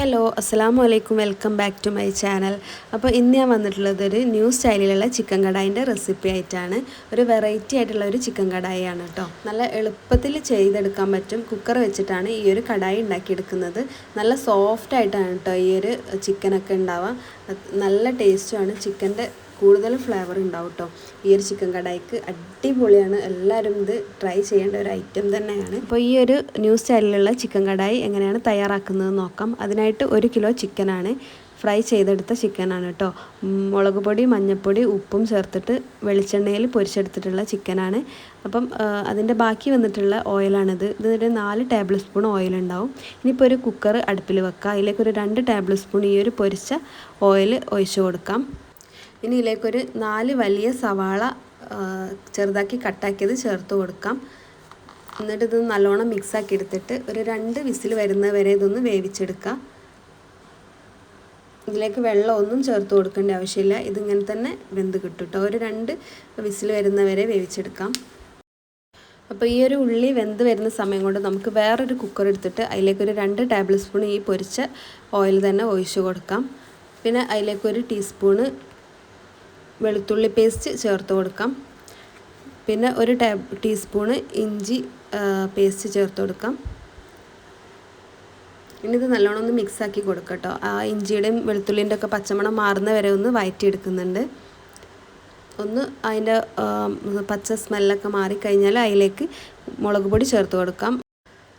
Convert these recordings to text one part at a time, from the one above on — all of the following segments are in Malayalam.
ഹലോ അസ്സാം അലൈക്കും welcome back to my channel. അപ്പോൾ ഇന്ന് ഞാൻ വന്നിട്ടുള്ളത് ഒരു ന്യൂ സ്റ്റൈലിലുള്ള ചിക്കൻ കടായിന്റെ റെസിപ്പി ആയിട്ടാണ്. ഒരു വെറൈറ്റി ആയിട്ടുള്ള ഒരു ചിക്കൻ കടായിയാണ് കേട്ടോ നല്ല എളുപ്പത്തിൽ ചെയ്തെടുക്കാൻ പറ്റും. കുക്കർ വെച്ചിട്ടാണ് ഈ ഒരു കടായി ഉണ്ടാക്കിയെടുക്കുന്നത്. നല്ല സോഫ്റ്റ് ആയിട്ടാണ് കേട്ടോ ഈ ഒരു ചിക്കനൊക്കെ ഉണ്ടാവുക. നല്ല ടേസ്റ്റുമാണ് ചിക്കന്റെ കൂടുതൽ ഫ്ലേവർ ഉണ്ടാവും കേട്ടോ ഈ ഒരു ചിക്കൻ കടായിക്ക് അടിപൊളിയാണ്. എല്ലാവരും ഇത് ട്രൈ ചെയ്യേണ്ട ഒരു ഐറ്റം തന്നെയാണ്. അപ്പോൾ ഈ ഒരു ന്യൂ സ്റ്റൈലിലുള്ള ചിക്കൻ കടായി എങ്ങനെയാണ് തയ്യാറാക്കുന്നത് നോക്കാം. അതിനായിട്ട് ഒരു കിലോ ചിക്കനാണ് ഫ്രൈ ചെയ്തെടുത്ത ചിക്കനാണ് കേട്ടോ മുളക് പൊടി മഞ്ഞൾപ്പൊടി ഉപ്പും ചേർത്തിട്ട് വെളിച്ചെണ്ണയിൽ പൊരിച്ചെടുത്തിട്ടുള്ള ചിക്കനാണ് അപ്പം അതിന്റെ ബാക്കി വന്നിട്ടുള്ള ഓയിലാണിത് ഇതിനൊരു നാല് ടേബിൾ സ്പൂൺ ഓയിൽ ഉണ്ടാവും. ഇനിയിപ്പോൾ ഒരു കുക്കർ അടുപ്പിൽ വെക്കുക അതിലേക്ക് ഒരു രണ്ട് ടേബിൾ സ്പൂൺ ഈ ഒരു പൊരിച്ച ഓയിൽ ഒഴിച്ചു കൊടുക്കാം. ഇനി ഇതിലേക്കൊരു നാല് വലിയ സവാള ചെറുതാക്കി കട്ടാക്കിയത് ചേർത്ത് കൊടുക്കാം. എന്നിട്ട് ഇത് നല്ലോണം മിക്സാക്കി എടുത്തിട്ട് ഒരു രണ്ട് വിസിൽ വരുന്നത് വരെ ഇതൊന്ന് വേവിച്ചെടുക്കാം. ഇതിലേക്ക് വെള്ളമൊന്നും ചേർത്ത് കൊടുക്കേണ്ട ആവശ്യമില്ല. ഇതിങ്ങനെ തന്നെ വെന്ത് കിട്ടും കേട്ടോ ഒരു രണ്ട് വിസിൽ വരുന്നവരെ വേവിച്ചെടുക്കാം. അപ്പോൾ ഈ ഒരു ഉള്ളി വെന്ത് വരുന്ന സമയം കൊണ്ട് നമുക്ക് വേറൊരു കുക്കർ എടുത്തിട്ട് അതിലേക്ക് ഒരു രണ്ട് ടേബിൾ സ്പൂൺ ഈ പൊരിച്ച ഓയിൽ തന്നെ ഒഴിച്ചു കൊടുക്കാം. പിന്നെ അതിലേക്കൊരു ടീസ്പൂണ് വെളുത്തുള്ളി പേസ്റ്റ് ചേർത്ത് കൊടുക്കാം. പിന്നെ ഒരു ടേബ് ടീസ്പൂണ് ഇഞ്ചി പേസ്റ്റ് ചേർത്ത് കൊടുക്കാം. ഇനി ഇത് നല്ലോണം ഒന്ന് മിക്സാക്കി കൊടുക്കാം കേട്ടോ ആ ഇഞ്ചിയുടെയും വെളുത്തുള്ളിന്റെ ഒക്കെ പച്ചമണം മാറുന്ന വരെ ഒന്ന് വയറ്റിയെടുക്കുന്നുണ്ട്. ഒന്ന് അതിന്റെ പച്ച സ്മെല്ലൊക്കെ മാറിക്കഴിഞ്ഞാൽ അതിലേക്ക് മുളക് പൊടി ചേർത്ത് കൊടുക്കാം.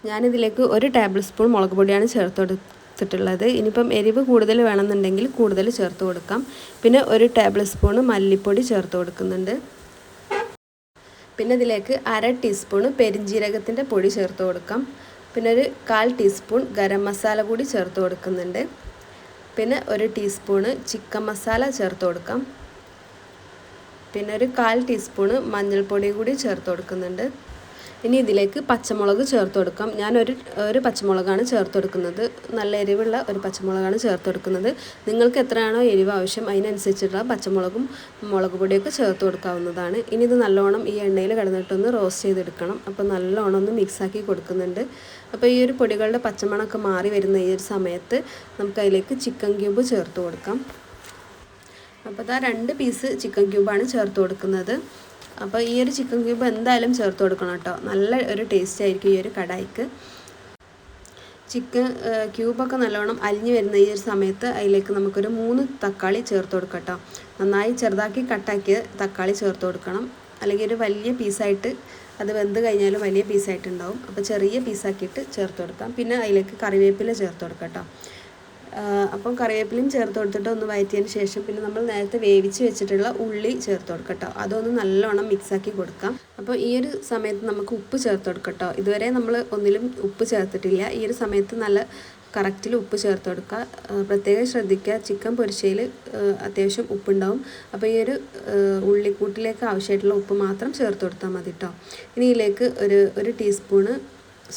ഞാനിതിലേക്ക് ഒരു ടേബിൾ സ്പൂൺ മുളക് പൊടിയാണ് ചേർത്ത് കൊടുക്കുന്നത് എടുത്തിട്ടുള്ളത് ഇനിയിപ്പം എരിവ് കൂടുതൽ വേണമെന്നുണ്ടെങ്കിൽ കൂടുതൽ ചേർത്ത് കൊടുക്കാം. പിന്നെ ഒരു ടേബിൾ സ്പൂണ് മല്ലിപ്പൊടി ചേർത്ത് കൊടുക്കുന്നുണ്ട്. പിന്നെ ഇതിലേക്ക് അര ടീസ്പൂണ് പെരിഞ്ജീരകത്തിന്റെ പൊടി ചേർത്ത് കൊടുക്കാം. പിന്നെ ഒരു കാൽ ടീസ്പൂൺ ഗരം മസാല കൂടി ചേർത്ത് കൊടുക്കുന്നുണ്ട്. പിന്നെ ഒരു ടീസ്പൂണ് ചിക്കൻ മസാല ചേർത്ത് കൊടുക്കാം. പിന്നെ ഒരു കാൽ ടീസ്പൂണ് മഞ്ഞൾപ്പൊടി കൂടി ചേർത്ത് കൊടുക്കുന്നുണ്ട്. ഇനി ഇതിലേക്ക് പച്ചമുളക് ചേർത്ത് കൊടുക്കാം. ഞാനൊരു ഒരു പച്ചമുളകാണ് ചേർത്ത് കൊടുക്കുന്നത്. നല്ല എരിവുള്ള ഒരു പച്ചമുളകാണ് ചേർത്ത് കൊടുക്കുന്നത്. നിങ്ങൾക്ക് എത്രയാണോ എരിവ് ആവശ്യം അതിനനുസരിച്ചിട്ടുള്ള പച്ചമുളകും മുളക് പൊടിയൊക്കെ ചേർത്ത് കൊടുക്കാവുന്നതാണ്. ഇനി ഇത് നല്ലോണം ഈ എണ്ണയിൽ കിടന്നിട്ടൊന്ന് റോസ്റ്റ് ചെയ്തെടുക്കണം. അപ്പോൾ നല്ലോണം ഒന്ന് മിക്സാക്കി കൊടുക്കുന്നുണ്ട്. അപ്പോൾ ഈ ഒരു പൊടികളുടെ പച്ചമണമൊക്കെ മാറി വരുന്ന ഈ ഒരു സമയത്ത് നമുക്ക് അതിലേക്ക് ചിക്കൻ ക്യൂബ് ചേർത്ത് കൊടുക്കാം. അപ്പോൾ ഇതാ രണ്ട് പീസ് ചിക്കൻ ക്യൂബാണ് ചേർത്ത് കൊടുക്കുന്നത്. അപ്പോൾ ഈ ഒരു ചിക്കൻ ക്യൂബ് എന്തായാലും ചേർത്ത് കൊടുക്കണം കേട്ടോ. നല്ല ഒരു ടേസ്റ്റ് ആയിരിക്കും ഈ ഒരു കടായിക്ക്. ചിക്കൻ ക്യൂബൊക്കെ നല്ലോണം അലിഞ്ഞു വരുന്ന ഈ ഒരു സമയത്ത് അതിലേക്ക് നമുക്കൊരു മൂന്ന് തക്കാളി ചേർത്ത് കൊടുക്കാം കേട്ടോ. നന്നായി ചെറുതാക്കി കട്ടാക്കിയ തക്കാളി ചേർത്ത് കൊടുക്കണം. അല്ലെങ്കിൽ ഒരു വലിയ പീസായിട്ട് അത് വെന്ത് കഴിഞ്ഞാലും വലിയ പീസായിട്ടുണ്ടാവും അപ്പോൾ ചെറിയ പീസാക്കിയിട്ട് ചേർത്ത് കൊടുക്കാം. പിന്നെ അതിലേക്ക് കറിവേപ്പില ചേർത്ത് കൊടുക്കാം കേട്ടോ. അപ്പം കറിവേപ്പിലയും ചേർത്ത് കൊടുത്തിട്ട് ഒന്ന് വയറ്റിയതിന് ശേഷം പിന്നെ നമ്മൾ നേരത്തെ വേവിച്ച് വെച്ചിട്ടുള്ള ഉള്ളി ചേർത്ത് കൊടുക്കട്ടോ അതൊന്ന് നല്ലോണം മിക്സാക്കി കൊടുക്കാം. അപ്പോൾ ഈ ഒരു സമയത്ത് നമുക്ക് ഉപ്പ് ചേർത്ത് കൊടുക്കട്ടോ ഇതുവരെ നമ്മൾ ഒന്നിലും ഉപ്പ് ചേർത്തിട്ടില്ല. ഈ ഒരു സമയത്ത് നല്ല കറക്റ്റിൽ ഉപ്പ് ചേർത്ത് കൊടുക്കുക. പ്രത്യേകം ശ്രദ്ധിക്കുക. ചിക്കൻ പൊരിച്ചയിൽ അത്യാവശ്യം ഉപ്പുണ്ടാവും. അപ്പോൾ ഈ ഒരു ഉള്ളിക്കൂട്ടിലേക്ക് ആവശ്യമായിട്ടുള്ള ഉപ്പ് മാത്രം ചേർത്ത് കൊടുത്താൽ മതി കേട്ടോ. ഇനി ഇതിലേക്ക് ഒരു ഒരു ടീസ്പൂണ്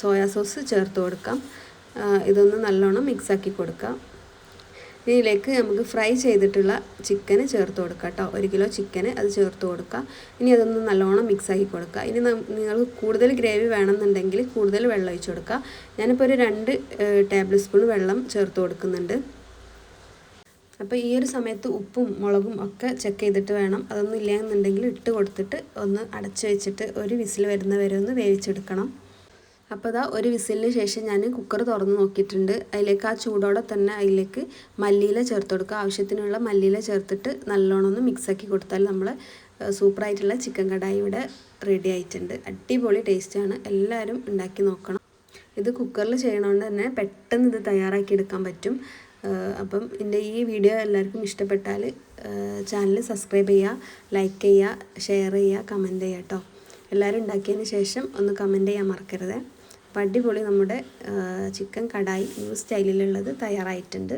സോയാ സോസ് ചേർത്ത് കൊടുക്കാം. ഇതൊന്ന് നല്ലോണം മിക്സാക്കി കൊടുക്കാം. ഇതിലേക്ക് നമുക്ക് ഫ്രൈ ചെയ്തിട്ടുള്ള ചിക്കന് ചേർത്ത് കൊടുക്കുക കേട്ടോ. ഒരു കിലോ ചിക്കന് അത് ചേർത്ത് കൊടുക്കുക ഇനി അതൊന്ന് നല്ലോണം മിക്സാക്കി കൊടുക്കുക ഇനി നിങ്ങൾ കൂടുതൽ ഗ്രേവി വേണമെന്നുണ്ടെങ്കിൽ കൂടുതൽ വെള്ളം ഒഴിച്ച് കൊടുക്കുക ഞാനിപ്പോൾ ഒരു രണ്ട് ടേബിൾ സ്പൂൺ വെള്ളം ചേർത്ത് കൊടുക്കുന്നുണ്ട്. അപ്പോൾ ഈ ഒരു സമയത്ത് ഉപ്പും മുളകും ഒക്കെ ചെക്ക് ചെയ്തിട്ട് വേണം. അതൊന്നും ഇല്ലയെന്നുണ്ടെങ്കിൽ ഇട്ട് കൊടുത്തിട്ട് ഒന്ന് അടച്ചു വെച്ചിട്ട് ഒരു വിസിൽ വരുന്ന വരെ ഒന്ന് വേവിച്ചെടുക്കണം. അപ്പോൾ ഇതാ ഒരു വിസിലിന് ശേഷം ഞാൻ കുക്കർ തുറന്ന് നോക്കിയിട്ടുണ്ട്. അതിലേക്ക് ആ ചൂടോടെ തന്നെ അതിലേക്ക് മല്ലിയില ചേർത്ത് കൊടുക്കുക. ആവശ്യത്തിനുള്ള മല്ലിയില ചേർത്തിട്ട് നല്ലോണം ഒന്ന് മിക്സാക്കി കൊടുത്താൽ നമ്മൾ സൂപ്പറായിട്ടുള്ള ചിക്കൻ കടായി ഇവിടെ റെഡി ആയിട്ടുണ്ട്. അടിപൊളി ടേസ്റ്റാണ് എല്ലാവരും ഉണ്ടാക്കി നോക്കണം. ഇത് കുക്കറിൽ ചെയ്യണോണ്ട് തന്നെ പെട്ടെന്ന് ഇത് തയ്യാറാക്കി എടുക്കാൻ പറ്റും. അപ്പം എന്റെ ഈ വീഡിയോ എല്ലാവർക്കും ഇഷ്ടപ്പെട്ടാൽ ചാനൽ സബ്സ്ക്രൈബ് ചെയ്യുക ലൈക്ക് ചെയ്യുക ഷെയർ ചെയ്യുക കമന്റ് ചെയ്യുക കേട്ടോ എല്ലാവരും ഉണ്ടാക്കിയതിന് ശേഷം ഒന്ന് കമന്റ് ചെയ്യാൻ മറക്കരുത്. അടിപൊളി നമ്മുടെ ചിക്കൻ കടായി ന്യൂ സ്റ്റൈലിലുള്ളത് തയ്യാറായിട്ടുണ്ട്.